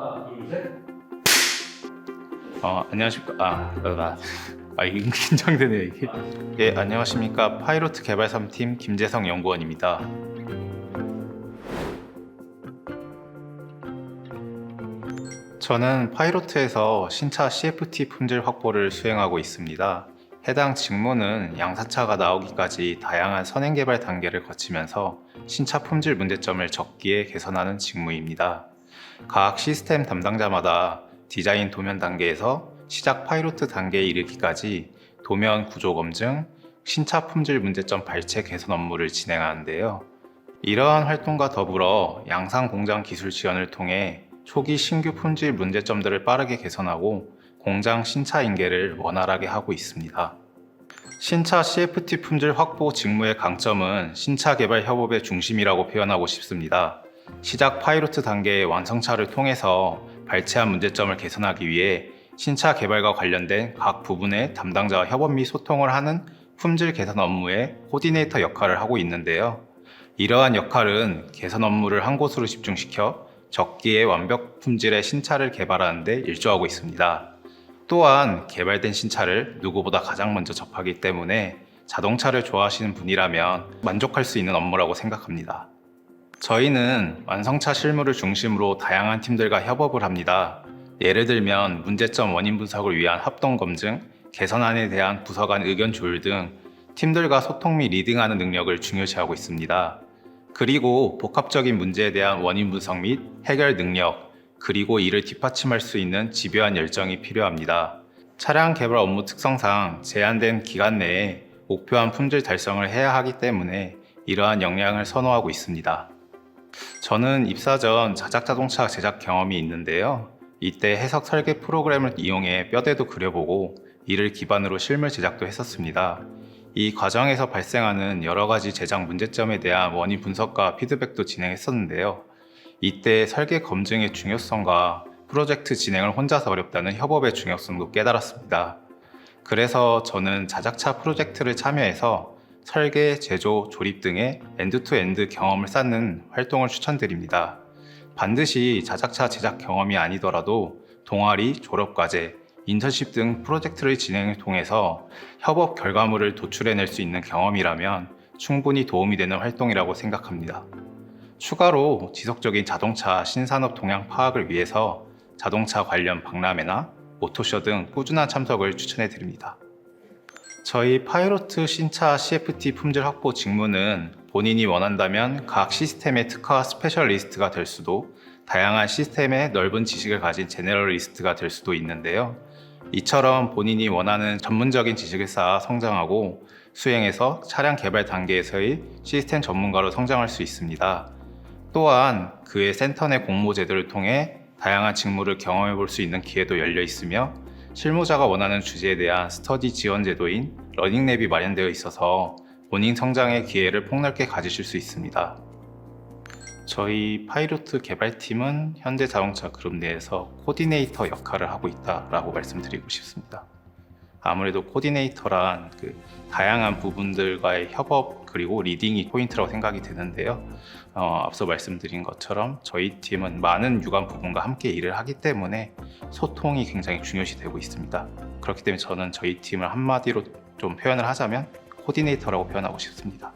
하나, 둘, 셋. 어, 안녕하십니까. 아, 아, 아, 이게 긴장되네요, 이게. 예, 안녕하십니까. 파이로트 개발 3팀 김재성 연구원입니다. 저는 파이로트에서 신차 CFT 품질 확보를 수행하고 있습니다. 해당 직무는 양사차가 나오기까지 다양한 선행 개발 단계를 거치면서 신차 품질 문제점을 적기에 개선하는 직무입니다. 각 시스템 담당자마다 디자인 도면 단계에서 시작 파이로트 단계에 이르기까지 도면 구조 검증, 신차 품질 문제점 발췌 개선 업무를 진행하는데요. 이러한 활동과 더불어 양산 공장 기술 지원을 통해 초기 신규 품질 문제점들을 빠르게 개선하고 공장 신차 인계를 원활하게 하고 있습니다. 신차 CFT 품질 확보 직무의 강점은 신차 개발 협업의 중심이라고 표현하고 싶습니다. 시작 파이로트 단계의 완성차를 통해서 발췌한 문제점을 개선하기 위해 신차 개발과 관련된 각 부분의 담당자와 협업 및 소통을 하는 품질 개선 업무의 코디네이터 역할을 하고 있는데요. 이러한 역할은 개선 업무를 한 곳으로 집중시켜 적기에 완벽 품질의 신차를 개발하는 데 일조하고 있습니다. 또한 개발된 신차를 누구보다 가장 먼저 접하기 때문에 자동차를 좋아하시는 분이라면 만족할 수 있는 업무라고 생각합니다. 저희는 완성차 실무를 중심으로 다양한 팀들과 협업을 합니다. 예를 들면 문제점 원인 분석을 위한 합동 검증, 개선안에 대한 부서 간 의견 조율 등 팀들과 소통 및 리딩하는 능력을 중요시하고 있습니다. 그리고 복합적인 문제에 대한 원인 분석 및 해결 능력, 그리고 이를 뒷받침할 수 있는 집요한 열정이 필요합니다. 차량 개발 업무 특성상 제한된 기간 내에 목표한 품질 달성을 해야 하기 때문에 이러한 역량을 선호하고 있습니다. 저는 입사 전 자작 자동차 제작 경험이 있는데요. 이때 해석 설계 프로그램을 이용해 뼈대도 그려보고 이를 기반으로 실물 제작도 했었습니다. 이 과정에서 발생하는 여러 가지 제작 문제점에 대한 원인 분석과 피드백도 진행했었는데요. 이때 설계 검증의 중요성과 프로젝트 진행을 혼자서 어렵다는 협업의 중요성도 깨달았습니다. 그래서 저는 자작차 프로젝트를 참여해서 설계, 제조, 조립 등의 엔드투엔드 경험을 쌓는 활동을 추천드립니다. 반드시 자작차 제작 경험이 아니더라도 동아리, 졸업과제, 인턴십 등 프로젝트를 진행을 통해서 협업 결과물을 도출해낼 수 있는 경험이라면 충분히 도움이 되는 활동이라고 생각합니다. 추가로 지속적인 자동차 신산업 동향 파악을 위해서 자동차 관련 박람회나 모토쇼 등 꾸준한 참석을 추천해 드립니다. 저희 파이로트 신차 CFT 품질 확보 직무는 본인이 원한다면 각 시스템의 특화 스페셜리스트가 될 수도 다양한 시스템의 넓은 지식을 가진 제너럴리스트가 될 수도 있는데요. 이처럼 본인이 원하는 전문적인 지식을 쌓아 성장하고 수행해서 차량 개발 단계에서의 시스템 전문가로 성장할 수 있습니다. 또한 그의 센터 내 공모 제도를 통해 다양한 직무를 경험해 볼 수 있는 기회도 열려 있으며 실무자가 원하는 주제에 대한 스터디 지원 제도인 러닝랩이 마련되어 있어서 본인 성장의 기회를 폭넓게 가지실 수 있습니다. 저희 파이로트 개발팀은 현대자동차 그룹 내에서 코디네이터 역할을 하고 있다라고 말씀드리고 싶습니다. 아무래도 코디네이터란 그 다양한 부분들과의 협업 그리고 리딩이 포인트라고 생각이 되는데요. 어, 앞서 말씀드린 것처럼 저희 팀은 많은 유관 부분과 함께 일을 하기 때문에 소통이 굉장히 중요시 되고 있습니다. 그렇기 때문에 저는 저희 팀을 한마디로 좀 표현을 하자면 코디네이터라고 표현하고 싶습니다.